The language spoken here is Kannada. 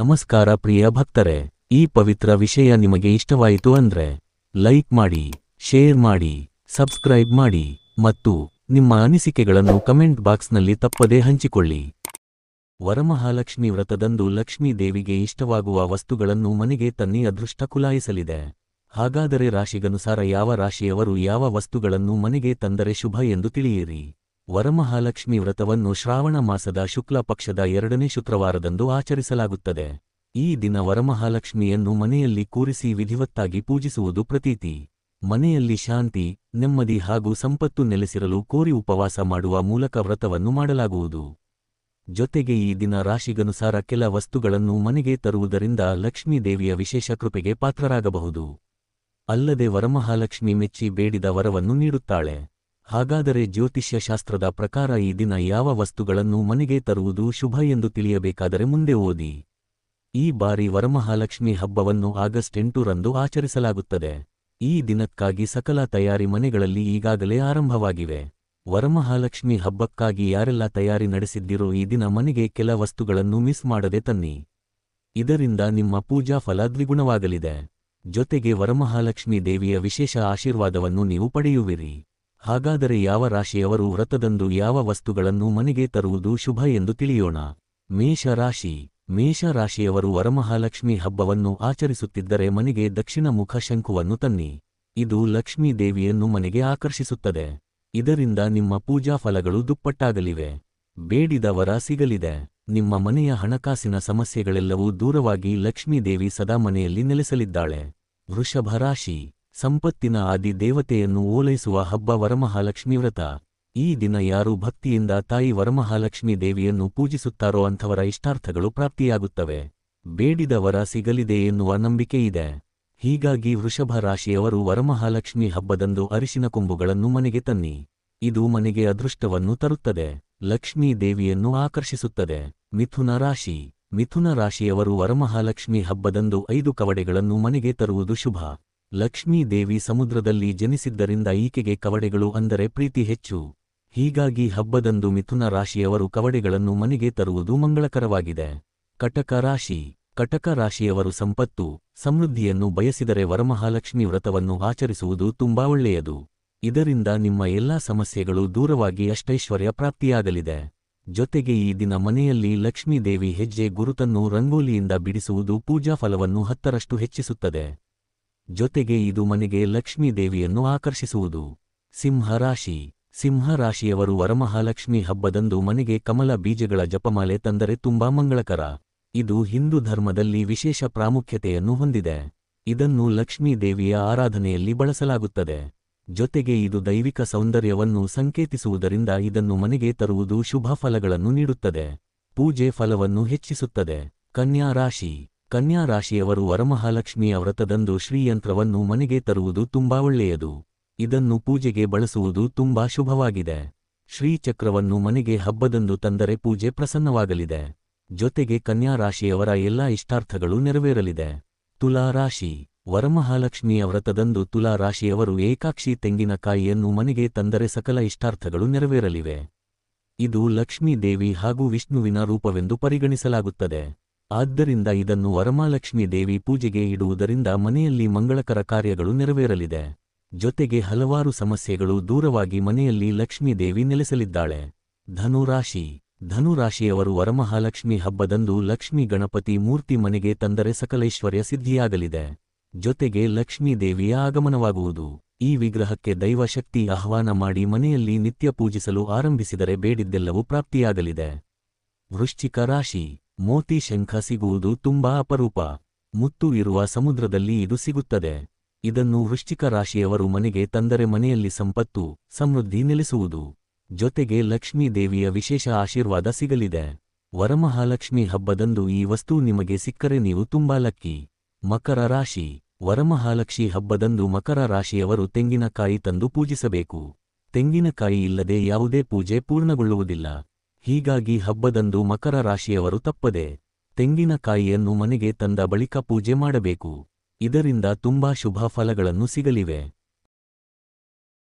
ನಮಸ್ಕಾರ ಪ್ರಿಯ ಭಕ್ತರೆ, ಈ ಪವಿತ್ರ ವಿಷಯ ನಿಮಗೆ ಇಷ್ಟವಾಯಿತು ಅಂದ್ರೆ, ಲೈಕ್ ಮಾಡಿ, ಶೇರ್ ಮಾಡಿ, ಸಬ್ಸ್ಕ್ರೈಬ್ ಮಾಡಿ ಮತ್ತು ನಿಮ್ಮ ಅನಿಸಿಕೆಗಳನ್ನು ಕಮೆಂಟ್ ಬಾಕ್ಸ್ನಲ್ಲಿ ತಪ್ಪದೇ ಹಂಚಿಕೊಳ್ಳಿ. ವರಮಹಾಲಕ್ಷ್ಮಿ ವ್ರತದಂದು ಲಕ್ಷ್ಮೀ ದೇವಿಗೆ ಇಷ್ಟವಾಗುವ ವಸ್ತುಗಳನ್ನು ಮನೆಗೆ ತನ್ನಿ ಅದೃಷ್ಟ ಕುಲಾಯಿಸಲಿದೆ. ಹಾಗಾದರೆ ರಾಶಿಗನುಸಾರ ಯಾವ ರಾಶಿಯವರು ಯಾವ ವಸ್ತುಗಳನ್ನು ಮನೆಗೆ ತಂದರೆ ಶುಭ ಎಂದು ತಿಳಿಯಿರಿ. ವರಮಹಾಲಕ್ಷ್ಮಿ ವ್ರತವನ್ನು ಶ್ರಾವಣ ಮಾಸದ ಶುಕ್ಲ ಪಕ್ಷದ ಎರಡನೇ ಶುಕ್ರವಾರದಂದು ಆಚರಿಸಲಾಗುತ್ತದೆ. ಈ ದಿನ ವರಮಹಾಲಕ್ಷ್ಮಿಯನ್ನು ಮನೆಯಲ್ಲಿ ಕೂರಿಸಿ ವಿಧಿವತ್ತಾಗಿ ಪೂಜಿಸುವುದು ಪ್ರತೀತಿ. ಮನೆಯಲ್ಲಿ ಶಾಂತಿ, ನೆಮ್ಮದಿ ಹಾಗೂ ಸಂಪತ್ತು ನೆಲೆಸಿರಲು ಕೋರಿ ಉಪವಾಸ ಮಾಡುವ ಮೂಲಕ ವ್ರತವನ್ನು ಮಾಡಲಾಗುವುದು. ಜೊತೆಗೆ ಈ ದಿನ ರಾಶಿಗನುಸಾರ ಕೆಲ ವಸ್ತುಗಳನ್ನು ಮನೆಗೆ ತರುವುದರಿಂದ ಲಕ್ಷ್ಮೀ ದೇವಿಯ ವಿಶೇಷ ಕೃಪೆಗೆ ಪಾತ್ರರಾಗಬಹುದು. ಅಲ್ಲದೆ ವರಮಹಾಲಕ್ಷ್ಮಿ ಮೆಚ್ಚಿ ಬೇಡಿದ ವರವನ್ನು ನೀಡುತ್ತಾಳೆ. ಹಾಗಾದರೆ ಜ್ಯೋತಿಷ್ಯ ಶಾಸ್ತ್ರದ ಪ್ರಕಾರ ಈ ದಿನ ಯಾವ ವಸ್ತುಗಳನ್ನು ಮನೆಗೆ ತರುವುದು ಶುಭ ಎಂದು ತಿಳಿಯಬೇಕಾದರೆ ಮುಂದೆ ಓದಿ. ಈ ಬಾರಿ ವರಮಹಾಲಕ್ಷ್ಮಿ ಹಬ್ಬವನ್ನು ಆಗಸ್ಟ್ ಎಂಟರಂದು ಆಚರಿಸಲಾಗುತ್ತದೆ. ಈ ದಿನಕ್ಕಾಗಿ ಸಕಲ ತಯಾರಿ ಮನೆಗಳಲ್ಲಿ ಈಗಾಗಲೇ ಆರಂಭವಾಗಿವೆ. ವರಮಹಾಲಕ್ಷ್ಮಿ ಹಬ್ಬಕ್ಕಾಗಿ ಯಾರೆಲ್ಲ ತಯಾರಿ ನಡೆಸಿದ್ದಿರೋ ಈ ದಿನ ಮನೆಗೆ ಕೆಲ ವಸ್ತುಗಳನ್ನು ಮಿಸ್ ಮಾಡದೆ ತನ್ನಿ. ಇದರಿಂದ ನಿಮ್ಮ ಪೂಜಾ ಫಲ ದ್ವಿಗುಣವಾಗಲಿದೆ. ಜೊತೆಗೆ ವರಮಹಾಲಕ್ಷ್ಮಿ ದೇವಿಯ ವಿಶೇಷ ಆಶೀರ್ವಾದವನ್ನು ನೀವು ಪಡೆಯುವಿರಿ. ಹಾಗಾದರೆ ಯಾವ ರಾಶಿಯವರು ವ್ರತದಂದು ಯಾವ ವಸ್ತುಗಳನ್ನು ಮನೆಗೆ ತರುವುದು ಶುಭ ಎಂದು ತಿಳಿಯೋಣ. ಮೇಷ ರಾಶಿ. ಮೇಷ ರಾಶಿಯವರು ವರಮಹಾಲಕ್ಷ್ಮಿ ಹಬ್ಬವನ್ನು ಆಚರಿಸುತ್ತಿದ್ದರೆ ಮನೆಗೆ ದಕ್ಷಿಣ ಮುಖ ಶಂಕುವನ್ನು ತನ್ನಿ. ಇದು ಲಕ್ಷ್ಮೀ ದೇವಿಯನ್ನು ಮನೆಗೆ ಆಕರ್ಷಿಸುತ್ತದೆ. ಇದರಿಂದ ನಿಮ್ಮ ಪೂಜಾ ಫಲಗಳು ದುಪ್ಪಟ್ಟಾಗಲಿವೆ. ಬೇಡಿದ ವರ ಸಿಗಲಿದೆ. ನಿಮ್ಮ ಮನೆಯ ಹಣಕಾಸಿನ ಸಮಸ್ಯೆಗಳೆಲ್ಲವೂ ದೂರವಾಗಿ ಲಕ್ಷ್ಮೀದೇವಿ ಸದಾ ಮನೆಯಲ್ಲಿ ನೆಲೆಸಲಿದ್ದಾಳೆ. ವೃಷಭ ರಾಶಿ. ಸಂಪತ್ತಿನ ಆದಿ ದೇವತೆಯನ್ನು ಓಲೈಸುವ ಹಬ್ಬ ವರಮಹಾಲಕ್ಷ್ಮಿ ವ್ರತ ಈ ದಿನ ಯಾರು ಭಕ್ತಿಯಿಂದ ತಾಯಿ ವರಮಹಾಲಕ್ಷ್ಮಿ ದೇವಿಯನ್ನು ಪೂಜಿಸುತ್ತಾರೋ ಅಂಥವರ ಇಷ್ಟಾರ್ಥಗಳು ಪ್ರಾಪ್ತಿಯಾಗುತ್ತವೆ. ಬೇಡಿದ ವರ ಸಿಗಲಿದೆ ಎನ್ನುವ ನಂಬಿಕೆಯಿದೆ. ಹೀಗಾಗಿ ವೃಷಭ ರಾಶಿಯವರು ವರಮಹಾಲಕ್ಷ್ಮಿ ಹಬ್ಬದಂದು ಅರಿಶಿನ ಕೊಂಬುಗಳನ್ನು ಮನೆಗೆ ತನ್ನಿ. ಇದು ಮನೆಗೆ ಅದೃಷ್ಟವನ್ನು ತರುತ್ತದೆ. ಲಕ್ಷ್ಮೀ ದೇವಿಯನ್ನು ಆಕರ್ಷಿಸುತ್ತದೆ. ಮಿಥುನ ರಾಶಿ. ಮಿಥುನ ರಾಶಿಯವರು ವರಮಹಾಲಕ್ಷ್ಮಿ ಹಬ್ಬದಂದು ಐದು ಕವಡೆಗಳನ್ನು ಮನೆಗೆ ತರುವುದು ಶುಭ. ಲಕ್ಷ್ಮೀ ದೇವಿ ಸಮುದ್ರದಲ್ಲಿ ಜನಿಸಿದ್ದರಿಂದ ಈಕೆಗೆ ಕವಡೆಗಳು ಅಂದರೆ ಪ್ರೀತಿ ಹೆಚ್ಚು. ಹೀಗಾಗಿ ಹಬ್ಬದಂದು ಮಿಥುನ ರಾಶಿಯವರು ಕವಡೆಗಳನ್ನು ಮನೆಗೆ ತರುವುದು ಮಂಗಳಕರವಾಗಿದೆ. ಕಟಕ ರಾಶಿ. ಕಟಕ ರಾಶಿಯವರು ಸಂಪತ್ತು, ಸಮೃದ್ಧಿಯನ್ನು ಬಯಸಿದರೆ ವರಮಹಾಲಕ್ಷ್ಮಿ ವ್ರತವನ್ನು ಆಚರಿಸುವುದು ತುಂಬಾ ಒಳ್ಳೆಯದು. ಇದರಿಂದ ನಿಮ್ಮ ಎಲ್ಲಾ ಸಮಸ್ಯೆಗಳು ದೂರವಾಗಿ ಅಷ್ಟೈಶ್ವರ್ಯ ಪ್ರಾಪ್ತಿಯಾಗಲಿದೆ. ಜೊತೆಗೆ ಈ ದಿನ ಮನೆಯಲ್ಲಿ ಲಕ್ಷ್ಮೀದೇವಿ ಹೆಜ್ಜೆ ಗುರುತನ್ನು ರಂಗೋಲಿಯಿಂದ ಬಿಡಿಸುವುದು ಪೂಜಾ ಫಲವನ್ನು ಹತ್ತರಷ್ಟು ಹೆಚ್ಚಿಸುತ್ತದೆ. ಜೊತೆಗೆ ಇದು ಮನೆಗೆ ಲಕ್ಷ್ಮೀದೇವಿಯನ್ನು ಆಕರ್ಷಿಸುವುದು. ಸಿಂಹರಾಶಿ ಸಿಂಹರಾಶಿಯವರು ವರಮಹಾಲಕ್ಷ್ಮಿ ಹಬ್ಬದಂದು ಮನೆಗೆ ಕಮಲ ಬೀಜಗಳ ಜಪಮಾಲೆ ತಂದರೆ ತುಂಬಾ ಮಂಗಳಕರ. ಇದು ಹಿಂದೂ ಧರ್ಮದಲ್ಲಿ ವಿಶೇಷ ಪ್ರಾಮುಖ್ಯತೆಯನ್ನು ಹೊಂದಿದೆ. ಇದನ್ನು ಲಕ್ಷ್ಮೀ ದೇವಿಯ ಆರಾಧನೆಯಲ್ಲಿ ಬಳಸಲಾಗುತ್ತದೆ. ಜೊತೆಗೆ ಇದು ದೈವಿಕ ಸೌಂದರ್ಯವನ್ನು ಸಂಕೇತಿಸುವುದರಿಂದ ಇದನ್ನು ಮನೆಗೆ ತರುವುದು ಶುಭ ಫಲಗಳನ್ನು ನೀಡುತ್ತದೆ. ಪೂಜೆ ಫಲವನ್ನು ಹೆಚ್ಚಿಸುತ್ತದೆ. ಕನ್ಯಾ ರಾಶಿ. ಕನ್ಯಾ ರಾಶಿಯವರು ವರಮಹಾಲಕ್ಷ್ಮಿಯ ವ್ರತದಂದು ಶ್ರೀಯಂತ್ರವನ್ನು ಮನೆಗೆ ತರುವುದು ತುಂಬಾ ಒಳ್ಳೆಯದು. ಇದನ್ನು ಪೂಜೆಗೆ ಬಳಸುವುದು ತುಂಬಾ ಶುಭವಾಗಿದೆ. ಶ್ರೀಚಕ್ರವನ್ನು ಮನೆಗೆ ಹಬ್ಬದಂದು ತಂದರೆ ಪೂಜೆ ಪ್ರಸನ್ನವಾಗಲಿದೆ. ಜೊತೆಗೆ ಕನ್ಯಾ ರಾಶಿಯವರ ಎಲ್ಲಾ ಇಷ್ಟಾರ್ಥಗಳು ನೆರವೇರಲಿದೆ. ತುಲಾ ರಾಶಿ. ವರಮಹಾಲಕ್ಷ್ಮಿಯ ವ್ರತದಂದು ತುಲಾ ರಾಶಿಯವರು ಏಕಾಕ್ಷಿ ತೆಂಗಿನಕಾಯಿಯನ್ನು ಮನೆಗೆ ತಂದರೆ ಸಕಲ ಇಷ್ಟಾರ್ಥಗಳು ನೆರವೇರಲಿವೆ. ಇದು ಲಕ್ಷ್ಮೀ ದೇವಿ ಹಾಗೂ ವಿಷ್ಣುವಿನ ರೂಪವೆಂದು ಪರಿಗಣಿಸಲಾಗುತ್ತದೆ. ಆದ್ದರಿಂದ ಇದನ್ನು ವರಮಾಲಕ್ಷ್ಮೀ ದೇವಿ ಪೂಜೆಗೆ ಇಡುವುದರಿಂದ ಮನೆಯಲ್ಲಿ ಮಂಗಳಕರ ಕಾರ್ಯಗಳು ನೆರವೇರಲಿದೆ. ಜೊತೆಗೆ ಹಲವಾರು ಸಮಸ್ಯೆಗಳು ದೂರವಾಗಿ ಮನೆಯಲ್ಲಿ ಲಕ್ಷ್ಮೀ ದೇವಿ ನೆಲೆಸಲಿದ್ದಾಳೆ. ಧನುರಾಶಿ. ಧನುರಾಶಿಯವರು ವರಮಹಾಲಕ್ಷ್ಮಿ ಹಬ್ಬದಂದು ಲಕ್ಷ್ಮೀ ಗಣಪತಿ ಮೂರ್ತಿ ಮನೆಗೆ ತಂದರೆ ಸಕಲೈಶ್ವರ್ಯ ಸಿದ್ಧಿಯಾಗಲಿದೆ. ಜೊತೆಗೆ ಲಕ್ಷ್ಮೀ ದೇವಿಯ ಆಗಮನವಾಗುವುದು. ಈ ವಿಗ್ರಹಕ್ಕೆ ದೈವಶಕ್ತಿ ಆಹ್ವಾನ ಮಾಡಿ ಮನೆಯಲ್ಲಿ ನಿತ್ಯ ಪೂಜಿಸಲು ಆರಂಭಿಸಿದರೆ ಬೇಡಿದ್ದೆಲ್ಲವೂ ಪ್ರಾಪ್ತಿಯಾಗಲಿದೆ. ವೃಶ್ಚಿಕ ರಾಶಿ. ಮೋತಿ ಶಂಖ ಸಿಗುವುದು ತುಂಬಾ ಅಪರೂಪ. ಮುತ್ತು ಇರುವ ಸಮುದ್ರದಲ್ಲಿ ಇದು ಸಿಗುತ್ತದೆ. ಇದನ್ನು ವೃಶ್ಚಿಕ ರಾಶಿಯವರು ಮನೆಗೆ ತಂದರೆ ಮನೆಯಲ್ಲಿ ಸಂಪತ್ತು, ಸಮೃದ್ಧಿ ನೆಲೆಸುವುದು. ಜೊತೆಗೆ ಲಕ್ಷ್ಮೀ ದೇವಿಯ ವಿಶೇಷ ಆಶೀರ್ವಾದ ಸಿಗಲಿದೆ. ವರಮಹಾಲಕ್ಷ್ಮಿ ಹಬ್ಬದಂದು ಈ ವಸ್ತು ನಿಮಗೆ ಸಿಕ್ಕರೆ ನೀವು ತುಂಬಾ ಲಕ್ಕಿ. ಮಕರ ರಾಶಿ. ವರಮಹಾಲಕ್ಷ್ಮಿ ಹಬ್ಬದಂದು ಮಕರ ರಾಶಿಯವರು ತೆಂಗಿನಕಾಯಿ ತಂದು ಪೂಜಿಸಬೇಕು. ತೆಂಗಿನಕಾಯಿ ಇಲ್ಲದೆ ಯಾವುದೇ ಪೂಜೆ ಪೂರ್ಣಗೊಳ್ಳುವುದಿಲ್ಲ. ಹೀಗಾಗಿ ಹಬ್ಬದಂದು ಮಕರ ರಾಶಿಯವರು ತಪ್ಪದೆ ತೆಂಗಿನಕಾಯಿಯನ್ನು ಮನೆಗೆ ತಂದ ಬಳಿಕ ಪೂಜೆ ಮಾಡಬೇಕು. ಇದರಿಂದ ತುಂಬಾ ಶುಭ ಫಲಗಳನ್ನು ಸಿಗಲಿವೆ.